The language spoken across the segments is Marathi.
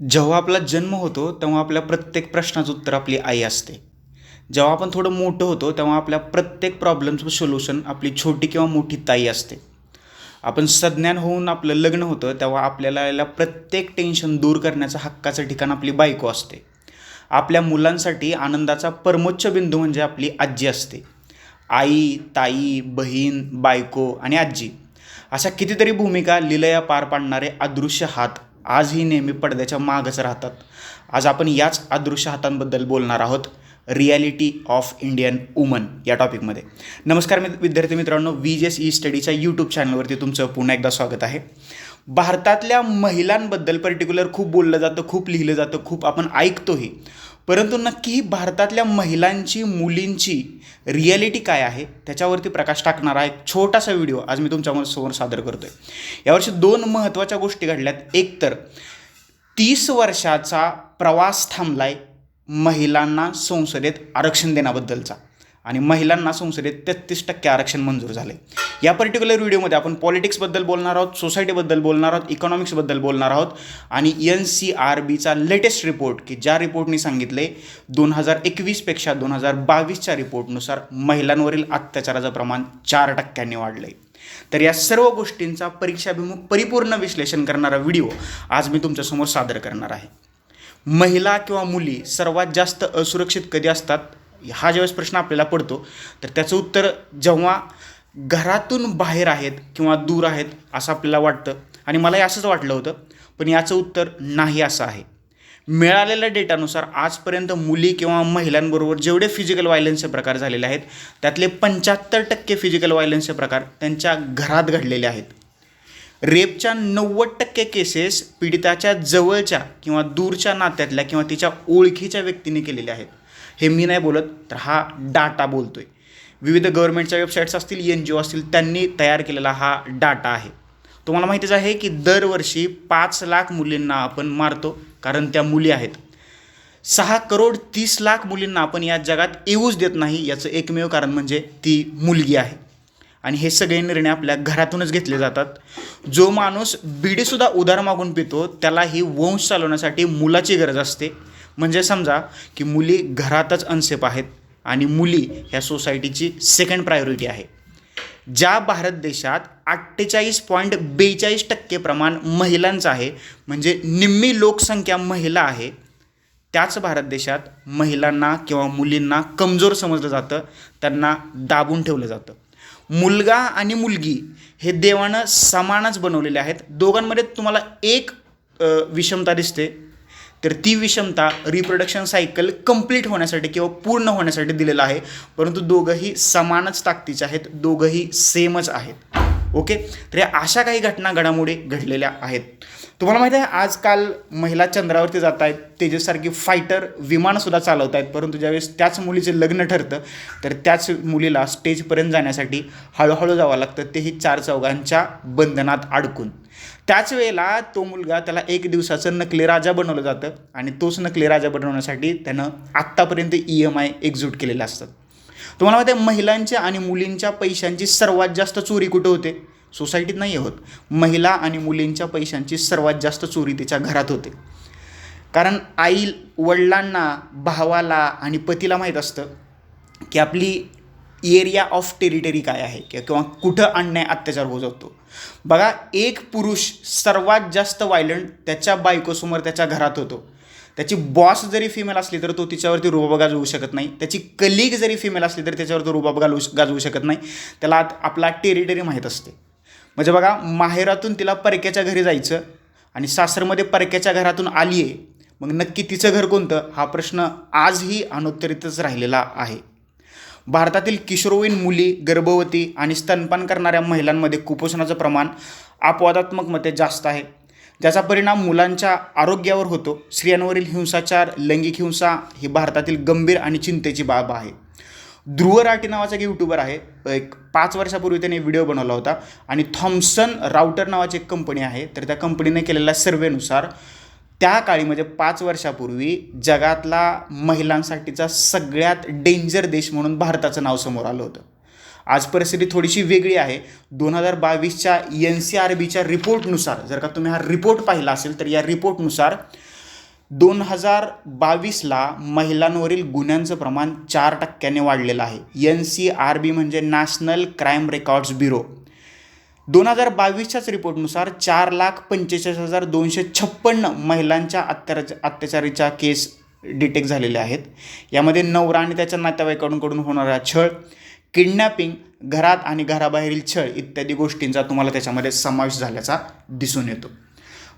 जेव्हा आपला जन्म होतो तेव्हा आपल्या प्रत्येक प्रश्नाचं उत्तर आपली आई असते. जेव्हा आपण थोडं मोठं होतो तेव्हा आपल्या प्रत्येक प्रॉब्लेमचं सोल्युशन आपली छोटी किंवा मोठी ताई असते. आपण सज्ञान होऊन आपलं लग्न होतं तेव्हा आपल्याला प्रत्येक टेन्शन दूर करण्याचं हक्काचं ठिकाण आपली बायको असते. आपल्या मुलांसाठी आनंदाचा परमोच्च बिंदू म्हणजे आपली आजी असते. आई ताई बहीण बायको आणि आजी अशा कितीतरी भूमिका लिलया पार पाडणारे अदृश्य हात आजही नेहमी पडद्याच्या मागच राहतात. आज आपण याच अदृश्य हातांबद्दल बोलणार आहोत रियालिटी ऑफ इंडियन वुमन या टॉपिकमध्ये. नमस्कार मी विद्यार्थी मित्रांनो वी एस ई स्टडीच्या यूट्यूब चॅनलवरती तुमचं पुन्हा एकदा स्वागत आहे. भारतातल्या महिलांबद्दल पर्टिक्युलर खूप बोललं जातं खूप लिहिलं जातं खूप आपण ऐकतोही. परंतु नक्की भारतातल्या महिलांची मुलींची रिॲलिटी काय आहे त्याच्यावरती प्रकाश टाकणारा एक छोटासा व्हिडिओ आज मी तुमच्यासमोर सादर करतो आहे यावर्षी दोन महत्त्वाच्या गोष्टी घडल्यात. एक तर तीस वर्षाचा प्रवास थांबलाय महिलांना संसदेत आरक्षण देण्याबद्दलचा. आणि महिलांना संसदेत तेहतीस टक्के आरक्षण मंजूर झाले या पर्टिक्युलर व्हिडिओमध्ये आपण पॉलिटिक्सबद्दल बोलणार आहोत सोसायटीबद्दल बोलणार आहोत इकॉनॉमिक्सबद्दल बोलणार आहोत आणि एन सी आर बीचा लेटेस्ट रिपोर्ट की ज्या रिपोर्टने सांगितले दोन हजार एकवीसपेक्षा दोन हजार बावीसच्या रिपोर्टनुसार महिलांवरील अत्याचाराचं प्रमाण चार टक्क्यांनी वाढलं आहे तर या सर्व गोष्टींचा परीक्षाभिमुख परिपूर्ण विश्लेषण करणारा व्हिडिओ आज मी तुमच्यासमोर सादर करणार आहे. महिला किंवा मुली सर्वात जास्त असुरक्षित कधी असतात? हा ज्यावेळेस प्रश्न आपल्याला पडतो तर त्याचं उत्तर जेव्हा घरातून बाहेर आहेत किंवा दूर आहेत असं आपल्याला वाटतं. आणि मलाही असंच वाटलं होतं पण याचं उत्तर नाही असं आहे. मिळालेल्या डेटानुसार आजपर्यंत मुली किंवा महिलांबरोबर जेवढे फिजिकल व्हायलन्सचे प्रकार झालेले आहेत त्यातले पंच्याहत्तर टक्के फिजिकल व्हायलन्सचे प्रकार त्यांच्या घरात घडलेले आहेत. रेपच्या नव्वद टक्के केसेस पीडिताच्या जवळच्या किंवा दूरच्या नात्यातल्या किंवा तिच्या ओळखीच्या व्यक्तीने केलेल्या आहेत. हे मी नाही बोलत तर हा डाटा बोलतो आहे विविध गव्हर्नमेंटच्या वेबसाईट्स असतील एन जी ओ असतील त्यांनी तयार केलेला हा डाटा आहे. तुम्हाला माहितीच आहे की दरवर्षी पाच लाख मुलींना आपण मारतो कारण त्या मुली आहेत. सहा करोड तीस लाख मुलींना आपण या जगात येऊच देत नाही याचं एकमेव कारण म्हणजे ती मुलगी आहे. आणि हे सगळे निर्णय आपल्या घरातूनच घेतले जातात. जो माणूस बीडीसुद्धा उधार मागून पितो त्याला ही वंश चालवण्यासाठी मुलाची गरज असते. म्हणजे समजा की मुली घरातच अनसेफ आहेत आणि मुली ह्या सोसायटीची सेकंड प्रायोरिटी आहे. ज्या भारत देशात अठ्ठेचाळीस पॉईंट बेचाळीस टक्के प्रमाण महिलांचं आहे म्हणजे निम्मी लोकसंख्या महिला आहे त्याच भारत देशात महिलांना किंवा मुलींना कमजोर समजलं जातं त्यांना दाबून ठेवलं जातं. मुलगा आणि मुलगी हे देवानं समानच बनवलेले आहेत. दोघांमध्ये तुम्हाला एक विषमता दिसते. तर ती विषमता रिप्रोडक्शन सायकल कंप्लीट होण्यासाठी किंवा पूर्ण होण्यासाठी दिलेलं आहे. परंतु दोघंही समानच ताकदीचे आहेत दोघंही सेमच आहेत. ओके तर या अशा काही घटना घडामोडी घडलेल्या आहेत. तुम्हाला माहिती आहे आजकाल महिला चंद्रावरती जात आहेत तेजससारखी फायटर विमानसुद्धा चालवत आहेत. परंतु ज्यावेळेस त्याच मुलीचे लग्न ठरतं तर त्याच मुलीला स्टेजपर्यंत जाण्यासाठी हळूहळू जावं लागतं. तेही चार चौघांच्या बंधनात अडकून. त्याच वेळेला तो मुलगा त्याला एक दिवसाचं नकली राजा बनवलं जातं आणि तोच नकली राजा बनवण्यासाठी त्यानं आत्तापर्यंत ई एम आय एक्झिक्यूट केलेले असतात तुम्हाला माहिती आहे महिलांच्या आणि मुलींच्या पैशांची सर्वात जास्त चोरी कुठं होते? सोसायटीत नाही होत. महिला आणि मुलींच्या पैशांची सर्वात जास्त चोरी तिच्या घरात होते. कारण आई वडिलांना भावाला आणि पतीला माहीत असतं की आपली एरिया ऑफ टेरिटरी काय आहे किंवा कुठं अन्याय अत्याचार होऊ शकतो बघा एक पुरुष सर्वात जास्त वायलंट त्याच्या बायकोसमोर त्याच्या घरात होतो. त्याची बॉस जरी फिमेल असली तर तो तिच्यावरती रुबाब गाजवू शकत नाही. त्याची कलिग जरी फिमेल असली तर त्याच्यावर तो रुबाब गाजवू शकत नाही. त्याला आपला टेरिटरी माहीत असते. म्हणजे बघा माहेरातून तिला परक्याच्या घरी जायचं आणि सासरमध्ये परक्याच्या घरातून आली आहे मग नक्की तिचं घर कोणतं? हा प्रश्न आजही अनुत्तरितच राहिलेला आहे. भारतातील किशोरवयीन मुली गर्भवती आणि स्तनपान करणाऱ्या महिलांमध्ये कुपोषणाचं प्रमाण अपवादात्मक मते जास्त आहे. ज्याचा परिणाम मुलांच्या आरोग्यावर होतो. स्त्रियांवरील हिंसाचार लैंगिक हिंसा ही भारतातील गंभीर आणि चिंतेची बाब आहे. ध्रुव राठी नावाचा एक यूट्यूबर आहे. एक पाच वर्षापूर्वी त्याने व्हिडिओ बनवला होता. आणि थॉम्सन राउटर नावाची एक कंपनी आहे. तर त्या कंपनीने केलेल्या सर्वेनुसार त्या काळी म्हणजे पाच वर्षापूर्वी जगातला महिलांसाठीचा सगळ्यात डेंजर देश म्हणून भारताचं नाव समोर आलं होतं. आज परिस्थिती थोडीशी वेगळी आहे. दोन हजार बावीसच्या एन सी आर बीच्या रिपोर्टनुसार जर का तुम्ही हा रिपोर्ट पाहिला असेल तर या रिपोर्टनुसार दोन हजार बावीसला महिलांवरील गुन्ह्यांचं प्रमाण चार टक्क्याने वाढलेलं आहे. एन सी आर बी म्हणजे नॅशनल क्राईम रेकॉर्ड्स ब्युरो. दोन हजार बावीसच्याच रिपोर्टनुसार चार लाख पंचेचाळीस हजार दोनशे छप्पन्न महिलांच्या अत्याचार अत्याचारीच्या केस डिटेक्ट झालेल्या आहेत. यामध्ये नवरा आणि त्याच्या नातेवाईकांकडून होणारा छळ किडनॅपिंग घरात आणि घराबाहेरील छळ इत्यादी गोष्टींचा तुम्हाला त्याच्यामध्ये समावेश झाल्याचा दिसून येतो.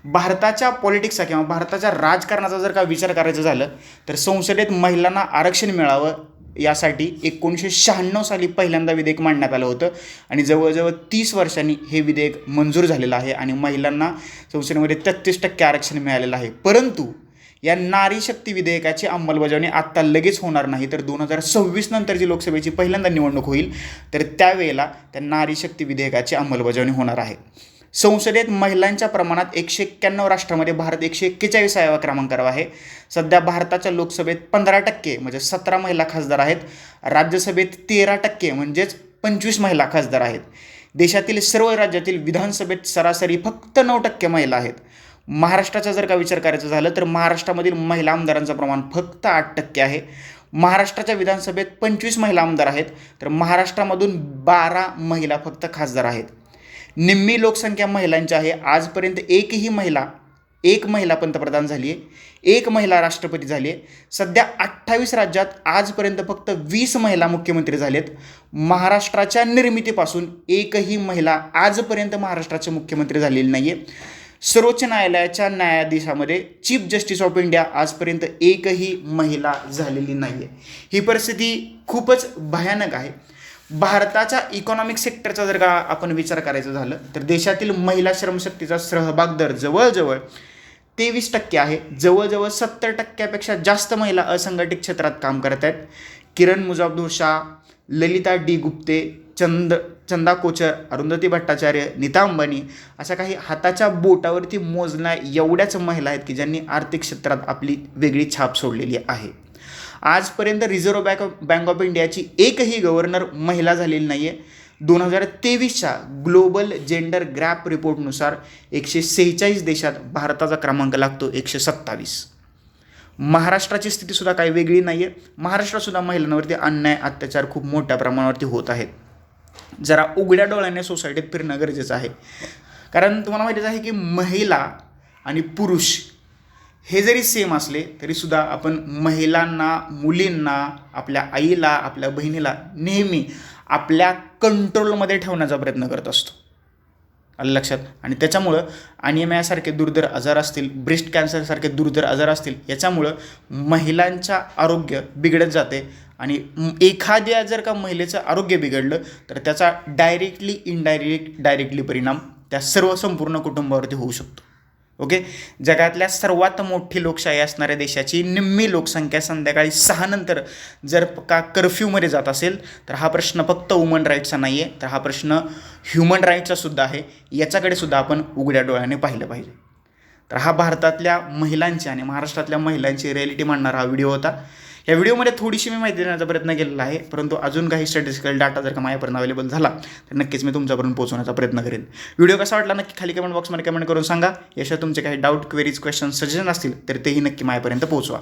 भारताच्या पॉलिटिक्सचा किंवा भारताच्या राजकारणाचा जर का विचार करायचा झालं तर संसदेत महिलांना आरक्षण मिळावं यासाठी एकोणीसशे शहाण्णव साली पहिल्यांदा विधेयक मांडण्यात आलं होतं. आणि जवळजवळ तीस वर्षांनी हे विधेयक मंजूर झालेलं आहे आणि महिलांना संसदेमध्ये तेहतीस टक्के आरक्षण मिळालेलं आहे. परंतु या नारी शक्ती विधेयकाची अंमलबजावणी आत्ता लगेच होणार नाही तर दोन हजार सव्वीस नंतर जी लोकसभेची पहिल्यांदा निवडणूक होईल तर त्यावेळेला त्या नारी शक्ती विधेयकाची अंमलबजावणी होणार आहे. संसदेत महिलांच्या प्रमाणात एकशे एक्क्याण्णव राष्ट्रामध्ये भारत एकशे एक्केचाळीसाव्या क्रमांकावर आहे. सध्या भारताच्या लोकसभेत पंधरा टक्के म्हणजे सतरा महिला खासदार आहेत. राज्यसभेत तेरा टक्के म्हणजेच पंचवीस महिला खासदार आहेत. देशातील सर्व राज्यातील विधानसभेत सरासरी फक्त नऊ टक्के महिला आहेत. महाराष्ट्राचा जर का विचार करायचा झालं तर महाराष्ट्रामधील महिला आमदारांचं प्रमाण फक्त आठ टक्के आहे. महाराष्ट्राच्या विधानसभेत पंचवीस महिला आमदार आहेत तर महाराष्ट्रामधून बारा महिला फक्त खासदार आहेत. निम्मी लोकसंख्या महिलांची आहे. आजपर्यंत एकही महिला एक महिला पंतप्रधान झाली आहे एक महिला राष्ट्रपती झाली आहे सध्या अठ्ठावीस राज्यात आजपर्यंत फक्त वीस महिला मुख्यमंत्री झालेत. महाराष्ट्राच्या निर्मितीपासून एकही महिला आजपर्यंत महाराष्ट्राचे मुख्यमंत्री झालेली नाही आहे सर्वोच्च न्यायालयाच्या न्यायाधीशामध्ये चीफ जस्टिस ऑफ इंडिया आजपर्यंत एकही महिला झालेली नाही आहे ही परिस्थिती खूपच भयानक आहे. भारताच्या इकॉनॉमिक सेक्टरचा जर का आपण विचार करायचा झालं तर देशातील महिला श्रमशक्तीचा सहभाग दर जवळजवळ तेवीस टक्के आहे. जवळजवळ सत्तर टक्क्यापेक्षा जास्त महिला असंघटित क्षेत्रात काम करत आहेत. किरण मुजाबदूर शाह ललिता डी गुप्ते चंद चंदा कोचर अरुंधती भट्टाचार्य नीता अंबानी अशा काही हाताच्या बोटावरती मोजण्या एवढ्याच महिला आहेत की ज्यांनी आर्थिक क्षेत्रात आपली वेगळी छाप सोडलेली आहे. आजपर्यंत reserve bank of bank of इंडियाची एकही गव्हर्नर महिला झालेली नाही आहे दोन हजार तेवीसच्या ग्लोबल जेंडर ग्रॅप रिपोर्टनुसार एकशे सेहेचाळीस देशात भारताचा क्रमांक लागतो एकशे सत्तावीस. महाराष्ट्राची स्थितीसुद्धा काही वेगळी नाही आहे महाराष्ट्रातसुद्धा महिलांवरती अन्याय अत्याचार खूप मोठ्या प्रमाणावरती होत आहेत. जरा उघड्या डोळ्याने सोसायटीत फिरणं गरजेचं आहे. कारण तुम्हाला माहितीच आहे की महिला आणि पुरुष हे जरी सेम असले तरीसुद्धा आपण महिलांना मुलींना आपल्या आईला आपल्या बहिणीला नेहमी आपल्या कंट्रोलमध्ये ठेवण्याचा प्रयत्न करत असतो. आलं लक्षात? आणि त्याच्यामुळं अनिमियासारखे दुर्धर आजार असतील ब्रेस्ट कॅन्सरसारखे दुर्धर आजार असतील याच्यामुळं महिलांच्या आरोग्य बिघडत जाते. आणि एखाद्या जर का महिलेचं आरोग्य बिघडलं तर त्याचा डायरेक्टली इनडायरेक्ट डायरेक्टली परिणाम त्या सर्व संपूर्ण कुटुंबावरती होऊ शकतो. ओके? जगातल्या सर्वात मोठी लोकशाही असणाऱ्या देशाची निम्मी लोकसंख्या संध्याकाळी सहा नंतर जर का कर्फ्यूमध्ये जात असेल तर हा प्रश्न फक्त वुमन राईट्सचा नाही आहे तर हा प्रश्न ह्युमन राईट्सचा सुद्धा आहे. याच्याकडे सुद्धा आपण उघड्या डोळ्याने पाहिलं पाहिजे. तर हा भारतातल्या महिलांची आणि महाराष्ट्रातल्या महिलांची रिॲलिटी मांडणारा हा व्हिडिओ होता. या व्हिडिओमध्ये थोडीशी मी माहिती देण्याचा प्रयत्न केलेला आहे परंतु अजून काही स्टॅटिस्टिकल डाटा जर का माझ्यापर्यंत अवेलेबल झाला तर नक्कीच मी तुमच्यापर्यंत पोहोचवण्याचा प्रयत्न करेन. व्हिडिओ कसा वाटला नक्की खाली कमेंट बॉक्समध्ये कमेंट करून सांगा. याशिवाय तुमचे काही डाऊट क्वेरीज क्वेश्चन सजेशन असतील तर तेही नक्की माझ्यापर्यंत पोहोचवा.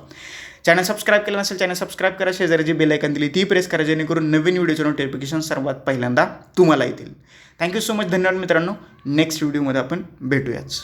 चॅनल सबस्क्राईब केलं नसेल चॅनल सबस्क्राईब करा. शेजारी जी बेलायकन दिली ती प्रेस करा जेणेकरून नवीन व्हिडिओचे नोटिफिकेशन सर्वात पहिल्यांदा तुम्हाला येतील. थँक्यू सो मच धन्यवाद मित्रांनो. नेक्स्ट व्हिडिओमध्ये आपण भेटूयाच